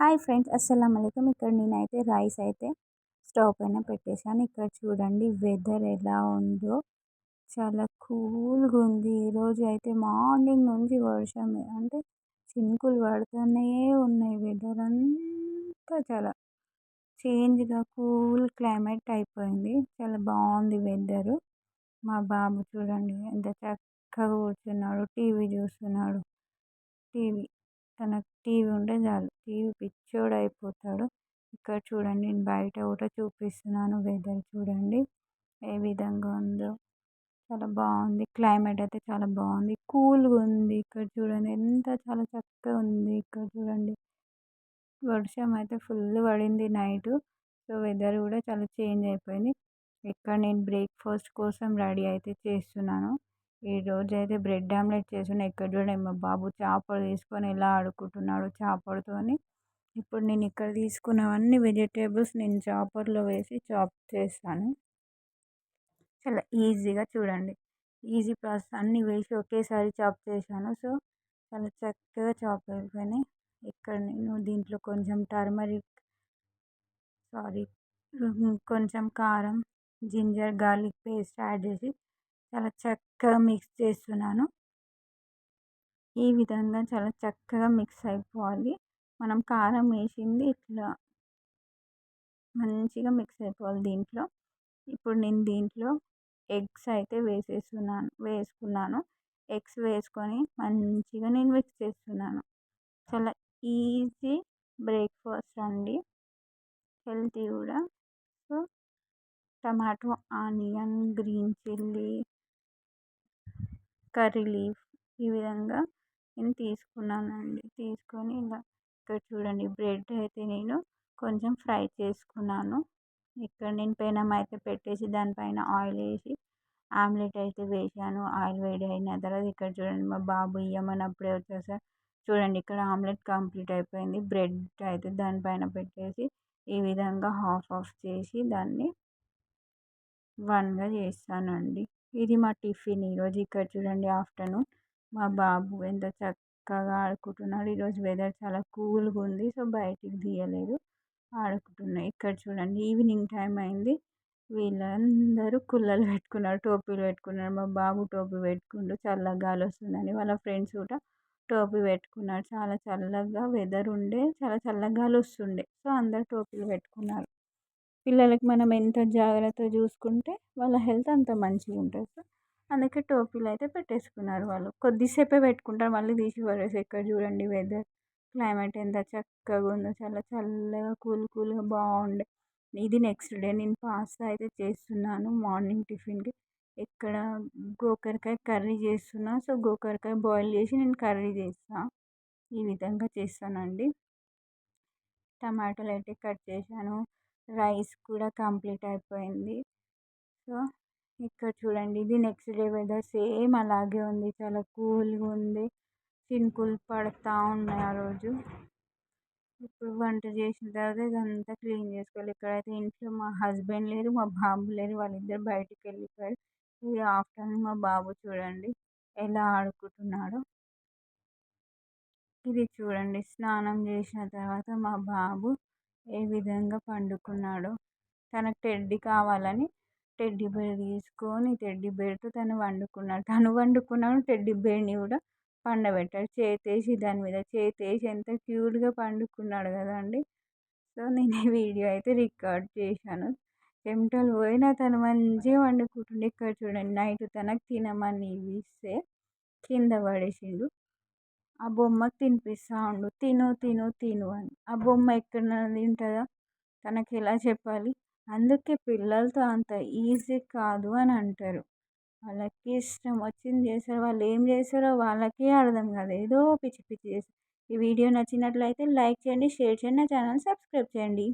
Hi friends అస్సలం అయికం ఇక్కడ నేనైతే రైస్ అయితే స్టవ్ పైన పెట్టేశాను. ఇక్కడ చూడండి వెదర్ ఎలా ఉందో. చాలా కూల్గా ఉంది. ఈరోజు అయితే మార్నింగ్ నుంచి వర్షమే అంటే చినుకులు పడుతూనే ఉన్నాయి. వెదర్ అంతా చాలా చేంజ్గా కూల్ క్లైమేట్ అయిపోయింది. చాలా బాగుంది వెదర్. మా బాబు చూడండి ఎంత చక్కగా కూర్చున్నాడు. టీవీ చూస్తున్నాడు. టీవీ తనకు టీవీ ఉంటే చాలు. టీవీ పిచ్చోడు అయిపోతాడు ఇక్కడ చూడండి నేను బయట కూడా చూపిస్తున్నాను వెదర్ చూడండి. ఏ విధంగా ఉందో. చాలా బాగుంది. క్లైమేట్ అయితే చాలా బాగుంది. కూల్గా ఉంది ఇక్కడ చూడండి. ఎంత చాలా చక్కగా ఉంది ఇక్కడ చూడండి. వర్షం అయితే ఫుల్ పడింది నైట్. సో వెదర్ కూడా చాలా చేంజ్ అయిపోయింది. ఇక్కడ నేను బ్రేక్ఫాస్ట్ కోసం రెడీ అయితే చేస్తున్నాను. ఈరోజైతే బ్రెడ్ ఆమ్లెట్ చేసిన ఇక్కడ చూడండి మా బాబు చేపలు తీసుకొని ఎలా ఆడుకుంటున్నాడు చేపలతోని. ఇప్పుడు నేను ఇక్కడ తీసుకున్నవన్నీ వెజిటేబుల్స్ నేను చాపర్లో వేసి చాప్ చేస్తాను. చాలా ఈజీగా చూడండి. ఈజీ ప్రాసెస్ అన్నీ వేసి ఒకేసారి చాప్ చేశాను. సో చాలా చక్కగా చాప్ అయిపోయినాయి. ఇక్కడ నేను దీంట్లో కొంచెం టర్మరిక్ సారీ కొంచెం కారం జింజర్ గార్లిక్ పేస్ట్ యాడ్ చేసి చాలా చక్కగా మిక్స్ చేస్తున్నాను. ఈ విధంగా చాలా చక్కగా మిక్స్ అయిపోవాలి. మనం కారం వేసింది ఇట్లా మంచిగా మిక్స్ అయిపోవాలి దీంట్లో. ఇప్పుడు నేను దీంట్లో ఎగ్స్ అయితే వేసేస్తున్నాను వేసుకున్నాను. ఎగ్స్ వేసుకొని మంచిగా నేను మిక్స్ చేస్తున్నాను. చాలా ఈజీ బ్రేక్ఫాస్ట్ అండి. హెల్తీ కూడా. So tomato onion green chilli curry leaf ఈ విధంగా నేను తీసుకున్నానండి. తీసుకొని ఇలా ఇక్కడ చూడండి బ్రెడ్ అయితే నేను కొంచెం ఫ్రై చేసుకున్నాను. ఇక్కడ నేను పెనం అయితే పెట్టేసి దానిపైన ఆయిల్ వేసి ఆమ్లెట్ అయితే వేసాను. ఆయిల్ వేడి అయిన తర్వాత ఇక్కడ చూడండి మా బాబు ఇయ్యమన్నప్పుడే వచ్చేసారు చూడండి ఇక్కడ ఆమ్లెట్ కంప్లీట్ అయిపోయింది. బ్రెడ్ అయితే దానిపైన పెట్టేసి ఈ విధంగా హాఫ్ ఆఫ్ చేసి దాన్ని వన్గా చేస్తానండి. ఇది మా టిఫిన్ ఈరోజు ఇక్కడ చూడండి ఆఫ్టర్నూన్. మా బాబు ఎంత చక్కగా ఆడుకుంటున్నాడు. ఈరోజు వెదర్ చాలా కూల్గా ఉంది సో బయటికి తీయలేదు. ఆడుకుంటున్నాయి ఇక్కడ చూడండి ఈవినింగ్ టైం అయింది. వీళ్ళందరూ కుల్లలు పెట్టుకున్నారు టోపీలు పెట్టుకున్నారు. మా బాబు టోపీ పెట్టుకుంటూ చల్లగా గాలి వస్తుందని. వాళ్ళ ఫ్రెండ్స్ కూడా టోపీ పెట్టుకున్నారు. చాలా చల్లగా వెదర్ ఉండే చాలా చల్లగా గాలి వస్తుండే. సో అందరు టోపీలు పెట్టుకున్నారు. పిల్లలకి మనం ఎంత జాగ్రత్తగా చూసుకుంటే వాళ్ళ హెల్త్ అంత మంచిగా ఉంటుంది సో అందుకే టోపీలు అయితే పెట్టేసుకున్నారు వాళ్ళు. కొద్దిసేపే పెట్టుకుంటారు. మళ్ళీ తీసి పడేసి ఇక్కడ చూడండి వెదర్ క్లైమేట్ ఎంత చక్కగా ఉందో చాలా చల్లగా కూల్ కూల్గా బాగుండే. ఇది నెక్స్ట్ డే నేను పాస్తా అయితే చేస్తున్నాను మార్నింగ్ టిఫిన్కి ఇక్కడ గోకరకాయ కర్రీ చేస్తున్నా సో గోకరకాయ బాయిల్ చేసి నేను కర్రీ చేస్తాను ఈ విధంగా చేస్తానండి. టమాటాలు అయితే కట్ చేశాను. రైస్ కూడా కంప్లీట్ అయిపోయింది. సో ఇక్కడ చూడండి ఇది నెక్స్ట్ డే వెదర్ సేమ్ అలాగే ఉంది. చాలా కూల్గా ఉంది. చినుకులు పడుతూ ఉన్నాయి ఆ రోజు. ఇప్పుడు వంట చేసిన తర్వాత ఇదంతా క్లీన్ చేసుకోవాలి. ఇక్కడైతే ఇంట్లో మా హస్బెండ్ లేరు మా బాబు లేరు వాళ్ళిద్దరు బయటికి వెళ్ళిపోయారు. ఇది ఆఫ్టర్నూన్ మా బాబు చూడండి ఎలా ఆడుకుంటున్నాడో. ఇది చూడండి స్నానం చేసిన తర్వాత మా బాబు ఏ విధంగా పండుకున్నాడో. తనకు టెడ్డీ కావాలని టెడ్డీ బేర్ తీసుకొని టెడ్డీ బేర్తో తను వండుకున్నాడు. తను వండుకున్నాడు టెడ్డీ బేర్ని కూడా పండబెట్టాడు. చేతేసి దాని మీద చేతేసి ఎంత క్యూట్గా పండుకున్నాడు కదండి. సో నేను ఈ వీడియో అయితే రికార్డ్ చేశాను. చెమటలు పోయినా తను మంచిగా వండుకుంటుండే. ఇక్కడ చూడండి నైట్ తనకు తినమని ఇస్తే కింద పడేసిండు. ఆ బొమ్మకు తినిపిస్తూ ఉండు. తిను తిను తిను అని. ఆ బొమ్మ ఎక్కడ తింటుందా? తనకి ఎలా చెప్పాలి? అందుకే పిల్లలతో అంత ఈజీ కాదు అని అంటారు. వాళ్ళకి ఇష్టం వచ్చింది చేస్తారు. వాళ్ళు ఏం చేస్తారో వాళ్ళకే అర్థం కాదు. ఏదో పిచ్చి పిచ్చి చేస్తారు. ఈ వీడియో నచ్చినట్లయితే లైక్ చేయండి షేర్ చేయండి నా ఛానల్ సబ్స్క్రైబ్ చేయండి.